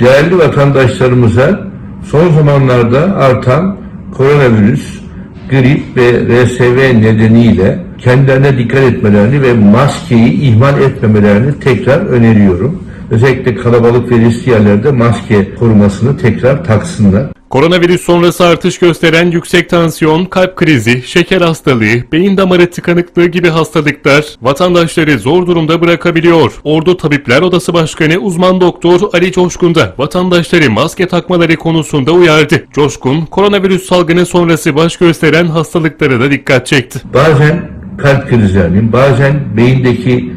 Değerli vatandaşlarımıza son zamanlarda artan koronavirüs, grip ve RSV nedeniyle kendilerine dikkat etmelerini ve maskeyi ihmal etmemelerini tekrar öneriyorum. Özellikle kalabalık ve riskli yerlerde maske korumasını tekrar taksınlar. Koronavirüs sonrası artış gösteren yüksek tansiyon, kalp krizi, şeker hastalığı, beyin damarı tıkanıklığı gibi hastalıklar vatandaşları zor durumda bırakabiliyor. Ordu Tabipler Odası Başkanı uzman doktor Ali Coşkun da vatandaşları maske takmaları konusunda uyardı. Coşkun, koronavirüs salgını sonrası baş gösteren hastalıklara da dikkat çekti. Bazen kalp krizlerinin, bazen beyindeki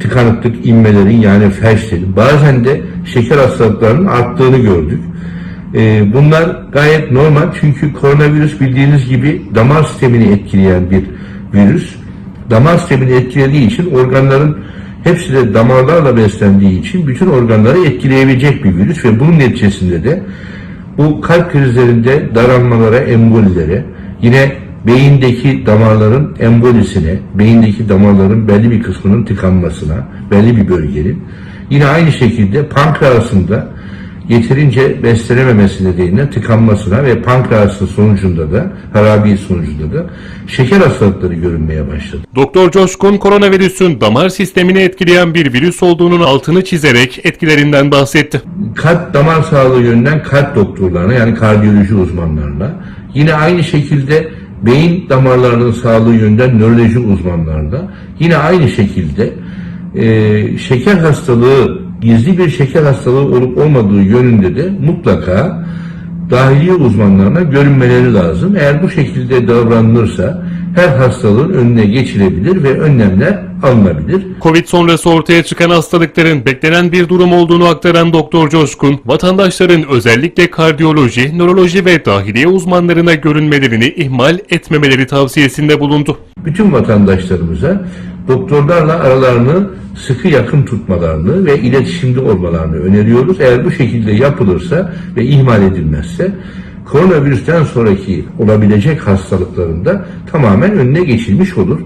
tıkanıklık inmelerin yani felçlerin, bazen de şeker hastalıklarının arttığını gördük. Ee, bunlar gayet normal çünkü koronavirüs bildiğiniz gibi damar sistemini etkileyen bir virüs. Damar sistemini etkilediği için organların hepsi de damarlarla beslendiği için bütün organları etkileyebilecek bir virüs ve bunun neticesinde de bu kalp krizlerinde daralmalara, embolilere, yine beyindeki damarların embolisine, beyindeki damarların belli bir kısmının tıkanmasına, belli bir bölgenin, yine aynı şekilde pankreasında yeterince beslenememesi nedeniyle tıkanmasına ve pankreasın sonucunda da, harabi sonucunda da şeker hastalıkları görünmeye başladı. Doktor Coşkun, koronavirüsün damar sistemini etkileyen bir virüs olduğunun altını çizerek etkilerinden bahsetti. kalp damar sağlığı yönünden kalp doktorlarına yani kardiyoloji uzmanlarına yine aynı şekilde beyin damarlarının sağlığı yönünden nöroloji uzmanlarına yine aynı şekilde e, şeker hastalığı gizli bir şeker hastalığı olup olmadığı yönünde de mutlaka dahiliye uzmanlarına görünmeleri lazım. Eğer bu şekilde davranılırsa her hastalığın önüne geçilebilir ve önlemler alınabilir. Covid sonrası ortaya çıkan hastalıkların beklenen bir durum olduğunu aktaran Doktor Coşkun, vatandaşların özellikle kardiyoloji, nöroloji ve dahiliye uzmanlarına görünmelerini ihmal etmemeleri tavsiyesinde bulundu. bütün vatandaşlarımıza doktorlarla aralarını sıkı yakın tutmalarını ve iletişimde olmalarını öneriyoruz. Eğer bu şekilde yapılırsa ve ihmal edilmezse koronavirüsten sonraki olabilecek hastalıkların da tamamen önüne geçilmiş olur.